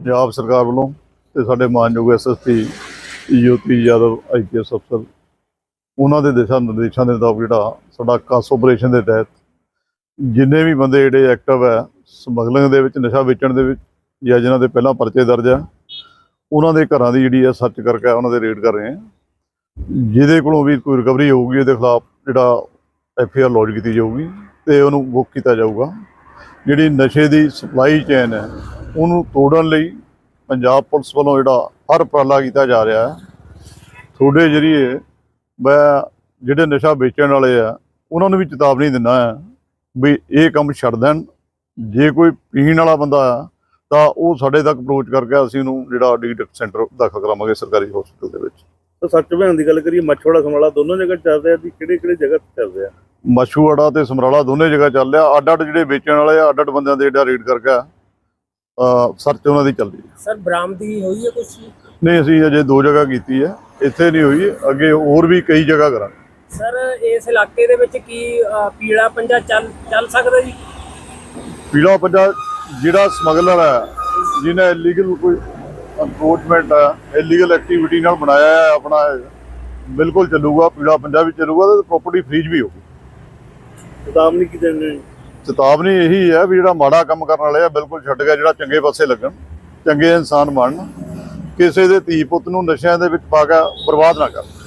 ਪੰਜਾਬ ਸਰਕਾਰ ਵੱਲੋਂ ਤੇ ਸਾਡੇ ਮਾਨਯੋਗ ਐਸਐਸਪੀ ਜੋਤੀ ਯਾਦਵ ਆਈਪੀਐਸ ਅਫਸਰ, ਉਹਨਾਂ ਦੇ ਦਿਸ਼ਾ ਨਿਰਦੇਸ਼ਾਂ ਦੇ ਮੁਤਾਬਕ ਜਿਹੜਾ ਸਾਡਾ ਕਾਸ ਆਪਰੇਸ਼ਨ ਦੇ ਤਹਿਤ ਜਿੰਨੇ ਵੀ ਬੰਦੇ ਜਿਹੜੇ ਐਕਟਿਵ ਹੈ, ਸਮਗਲਿੰਗ ਦੇ ਵਿੱਚ, ਨਸ਼ਾ ਵੇਚਣ ਦੇ ਵਿੱਚ ਜਾਂ ਜਿਨ੍ਹਾਂ ਦੇ ਪਹਿਲਾਂ ਪਰਚੇ ਦਰਜ ਆ ਉਹਨਾਂ ਦੇ ਘਰਾਂ ਦੀ ਜਿਹੜੀ ਹੈ ਸਰਚ ਕਰਕੇ ਉਹਨਾਂ ਦੇ ਰੇਡ ਕਰ ਰਹੇ ਹਾਂ। ਜਿਹਦੇ ਕੋਲੋਂ ਵੀ ਕੋਈ ਰਿਕਵਰੀ ਹੋਊਗੀ, ਉਹਦੇ ਖਿਲਾਫ ਜਿਹੜਾ ਐਫ ਆਈ ਆਰ ਲੌਜ ਕੀਤੀ ਜਾਊਗੀ ਤੇ ਉਹਨੂੰ ਬੁੱਕ ਕੀਤਾ ਜਾਊਗਾ। ਜਿਹੜੀ ਨਸ਼ੇ ਦੀ ਸਪਲਾਈ ਚੇਨ ਹੈ, ਉਹਨੂੰ ਤੋੜਨ ਲਈ ਪੰਜਾਬ ਪੁਲਿਸ ਵੱਲੋਂ ਜਿਹੜਾ ਹਰ ਉਪਰਾਲਾ ਕੀਤਾ ਜਾ ਰਿਹਾ ਹੈ। ਤੁਹਾਡੇ ਜਰੀਏ ਮੈਂ ਜਿਹੜੇ ਨਸ਼ਾ ਵੇਚਣ ਵਾਲੇ ਆ ਉਹਨਾਂ ਨੂੰ ਵੀ ਚੇਤਾਵਨੀ ਦਿੰਦਾ ਹੈ ਵੀ ਇਹ ਕੰਮ ਛੱਡ ਦੇਣ। ਜੇ ਕੋਈ ਪੀਣ ਵਾਲਾ ਬੰਦਾ ਆ ਤਾਂ ਉਹ ਸਾਡੇ ਤੱਕ ਅਪਰੋਚ ਕਰਕੇ ਅਸੀਂ ਉਹਨੂੰ ਜਿਹੜਾ ਡੀਟਕ ਸੈਂਟਰ ਦਾਖਲ ਕਰਾਵਾਂਗੇ ਸਰਕਾਰੀ ਹਸਪਤਾਲ ਦੇ ਵਿੱਚ। ਤਾਂ ਸੱਚ ਬਿਆਨ ਦੀ ਗੱਲ ਕਰੀਏ ਮੱਛੋੜਾ ਸਮਰਾਲਾ ਦੋਨੋਂ ਜਗ੍ਹਾ ਚੱਲ ਰਿਹਾ ਦੀ ਕਿਹੜੇ ਕਿਹੜੇ ਜਗ੍ਹਾ ਤੇ ਚੱਲ ਰਿਹਾ? ਮਸ਼ੂਆੜਾ ਤੇ ਸਮਰਾਲਾ ਦੋਨੇ ਜਗ੍ਹਾ ਚੱਲ ਰਿਹਾ। ਅੱਡ ਅੱਡ ਜਿਹੜੇ ਵੇਚਣ ਵਾਲੇ ਆ ਅੱਡ ਅੱਡ ਬੰਦਿਆਂ ਦੇ ਜਿਹੜਾ ਰੇਡ ਕਰਕੇ ਸਰਚ ਉਹਨਾਂ ਦੀ ਚੱਲਦੀ ਹੈ। ਸਰ ਬਰਾਮਦੀ ਹੋਈ ਹੈ ਕੁਝ ਨਹੀਂ ਅਸੀਂ ਅਜੇ ਦੋ ਜਗ੍ਹਾ ਕੀਤੀ ਹੈ। ਇੱਥੇ ਨਹੀਂ ਹੋਈ ਅੱਗੇ ਹੋਰ ਵੀ ਕਈ ਜਗ੍ਹਾ ਕਰਾਂਗੇ। ਸਰ ਇਸ ਇਲਾਕੇ ਦੇ ਵਿੱਚ ਕੀ ਪੀਲਾ ਪੰਜਾ ਚੱਲ ਚੱਲ ਸਕਦਾ ਜੀ? ਪੀਲਾ ਪੰਜਾ ਜਿਹੜਾ ਸਮਗਲਰ ਹੈ ਜਿਹਨੇ ਇਲੀਗਲ ਕੋਈ ਅਨਕੋਚਮੈਂਟ ਹੈ ਇਲੀਗਲ ਐਕਟੀਵਿਟੀ ਨਾਲ ਬਣਾਇਆ ਹੈ ਆਪਣਾ ਇਹ, ਬਿਲਕੁਲ ਚੱਲੂਗਾ ਪੀਲਾ ਪੰਜਾ ਵੀ ਚੱਲੂਗਾ ਤੇ ਪ੍ਰਾਪਰਟੀ ਫ੍ਰੀਜ ਵੀ ਹੋਊਗੀ। ਚੇਤਾਵਨੀ ਕੀ ਦੇਣੀ ਚੇਤਾਵਨੀ ਇਹੀ ਹੈ ਵੀ ਜਿਹੜਾ ਮਾੜਾ ਕੰਮ ਕਰਨ ਵਾਲੇ ਆ, ਬਿਲਕੁਲ ਛੱਡ ਗਿਆ ਜਿਹੜਾ ਚੰਗੇ ਪਾਸੇ ਲੱਗਣ, ਚੰਗੇ ਇਨਸਾਨ ਬਣਨ, ਕਿਸੇ ਦੇ ਧੀ ਪੁੱਤ ਨੂੰ ਨਸ਼ਿਆਂ ਦੇ ਵਿੱਚ ਪਾ ਕੇ ਬਰਬਾਦ ਨਾ ਕਰਨ